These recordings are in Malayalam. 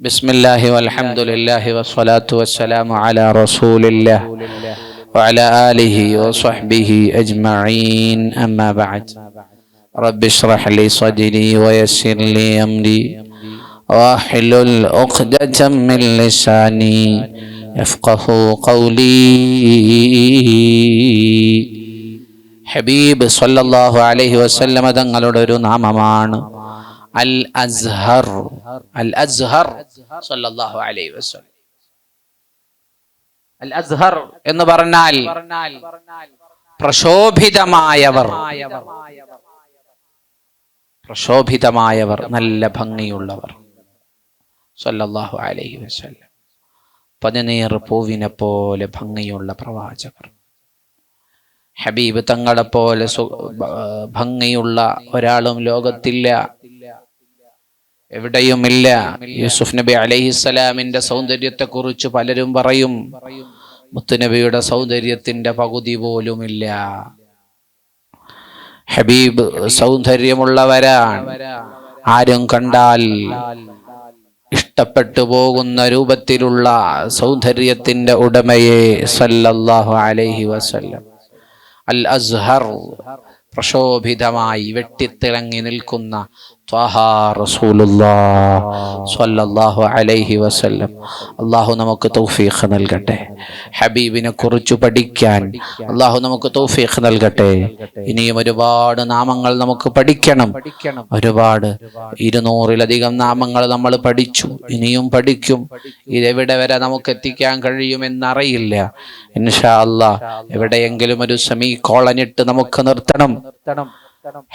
بسم الله والحمد لله والصلاة والسلام على رسول الله وعلى آله وصحبه أجمعين أما بعد رب اشرح لي صدري ويسر لي أمري واحلل عقدة من لساني يفقه قولي ഹബീബ് സല്ലല്ലാഹു അലൈഹി വസല്ലമ തങ്ങളുടെ ഒരു നാമമാണ് അൽ അസ്ഹർ അൽ അസ്ഹർ സല്ലല്ലാഹു അലൈഹി വസല്ലം. അൽ അസ്ഹർ എന്ന് പറഞ്ഞാൽ പ്രശോഭിതമായവർ. പ്രശോഭിതമായവർ നല്ല ഭംഗിയുള്ളവർ. സല്ലല്ലാഹു അലൈഹി വസല്ലം. പതിനേറ് പൂവിനെ പോലെ ഭംഗിയുള്ള പ്രവാചകർ. ഹബീബ് തങ്ങളെ പോലെ ഭംഗിയുള്ള ഒരാളും ലോകത്തില്ല. എവിടെയുമില്ല. യൂസുഫ് നബി അലൈഹിസ്സലാമിന്റെ സൗന്ദര്യത്തെ കുറിച്ച് പലരും പറയും. മുത്തുനബിയുടെ സൗന്ദര്യത്തിന്റെ പകുതി പോലുമില്ല. ഹബീബ് സൗന്ദര്യമുള്ളവരാണ്. ആരും കണ്ടാൽ ഇഷ്ടപ്പെട്ടു പോകുന്ന രൂപത്തിലുള്ള സൗന്ദര്യത്തിന്റെ ഉടമയെ സല്ലല്ലാഹു അലൈഹി വസല്ലം. അൽ അസ്ഹർ പ്രശോഭിതമായി വെട്ടിത്തിളങ്ങി നിൽക്കുന്ന അലൈഹി വസല്ലം. അള്ളാഹു നമുക്ക് തൗഫീഖ് നൽകട്ടെ. ഹബീബിനെ കുറിച്ച് പഠിക്കാൻ അള്ളാഹു നമുക്ക് തൗഫീഖ് നൽകട്ടെ. ഇനിയും ഒരുപാട് നാമങ്ങൾ നമുക്ക് പഠിക്കണം. ഒരുപാട് ഇരുന്നൂറിലധികം നാമങ്ങൾ നമ്മൾ പഠിച്ചു. ഇനിയും പഠിക്കും. ഇതെവിടെ വരെ നമുക്ക് എത്തിക്കാൻ കഴിയുമെന്നറിയില്ല. ഇൻഷാ അല്ലാ എവിടെയെങ്കിലും ഒരു സെമി കോളനിട്ട് നമുക്ക് നിർത്തണം.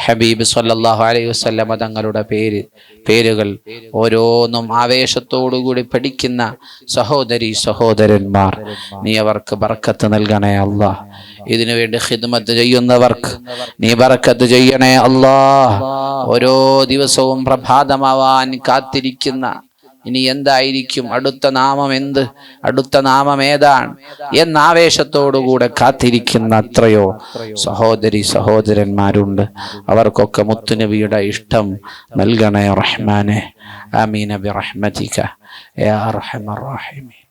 ഹബീബ് സല്ലല്ലാഹു അലൈഹി വസല്ലമ തങ്ങളുടെ പേര് പേരുകൾ ഓരോന്നും ആവേശത്തോടുകൂടി പഠിക്കുന്ന സഹോദരി സഹോദരന്മാർ. നീ അവർക്ക് ബർക്കത്ത് നൽകണേ അല്ലാ ഇതിനു വേണ്ടി ഖിദ്മത്ത് ചെയ്യുന്നവർക്ക് നീ ബർക്കത്ത് ചെയ്യണേ അല്ലാ ഓരോ ദിവസവും പ്രഭാതമാവാൻ കാത്തിരിക്കുന്ന ഇനി എന്തായിരിക്കും? അടുത്ത നാമം എന്ത്? അടുത്ത നാമം ഏതാണ്? എന്നാവേശത്തോടുകൂടെ കാത്തിരിക്കുന്ന അത്രയോ സഹോദരി സഹോദരന്മാരുണ്ട്. അവർക്കൊക്കെ മുത്തുനബിയുടെ ഇഷ്ടം നൽകണേ റഹ്മാനെ. ആമീന ബി റഹ്മതിക. റഹീമീൻ.